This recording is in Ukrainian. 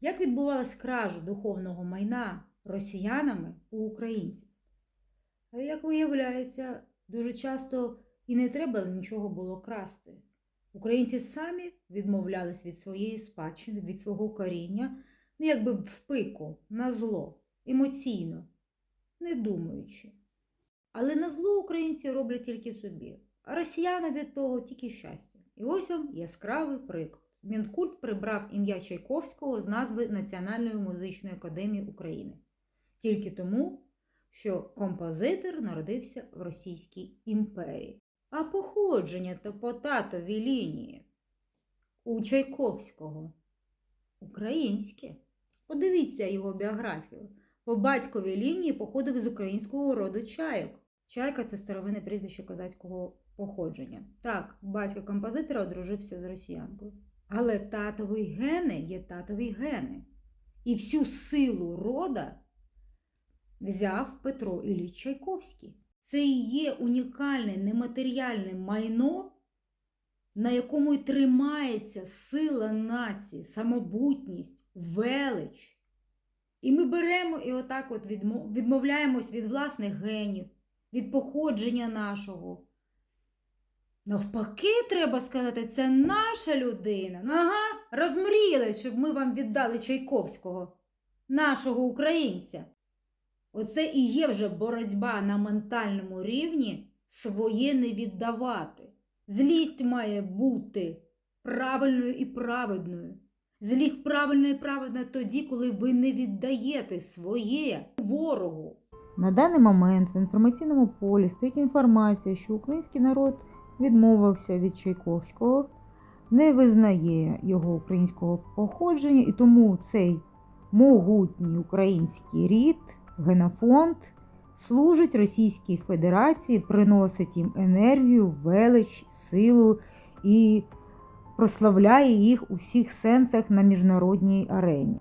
як відбувалась кража духовного майна росіянами у українців. Як виявляється, дуже часто і не треба нічого було красти. Українці самі відмовлялись від своєї спадщини, від свого коріння, ну якби в пику, на зло, емоційно, не думаючи. Але на зло українці роблять тільки собі, а росіянам від того тільки щастя. І ось вам яскравий приклад. Мінкульт прибрав ім'я Чайковського з назви Національної музичної академії України. Тільки тому, що композитор народився в Російській імперії. А походження то по татовій лінії у Чайковського українське. Подивіться його біографію. По батьковій лінії походив з українського роду чайок. Чайка це старовинне прізвище козацького походження. Так, батько композитора одружився з росіянкою. Але татові гени є татові гени. І всю силу рода взяв Петро Ілліч Чайковський. Це і є унікальне нематеріальне майно, на якому й тримається сила нації, самобутність, велич. І ми беремо і отак от відмовляємось від власних генів, від походження нашого. Навпаки, треба сказати, це наша людина. Ну, Ага, розмріялись, щоб ми вам віддали Чайковського, нашого українця. Оце і є вже боротьба на ментальному рівні своє не віддавати. Злість має бути правильною і праведною. Злість правильна і праведна тоді, коли ви не віддаєте своє ворогу. На даний момент в інформаційному полі стоїть інформація, що український народ відмовився від Чайковського, не визнає його українського походження, і тому цей могутній український рід, генофонд, служить Російській Федерації, приносить їм енергію, велич, силу і прославляє їх у всіх сенсах на міжнародній арені.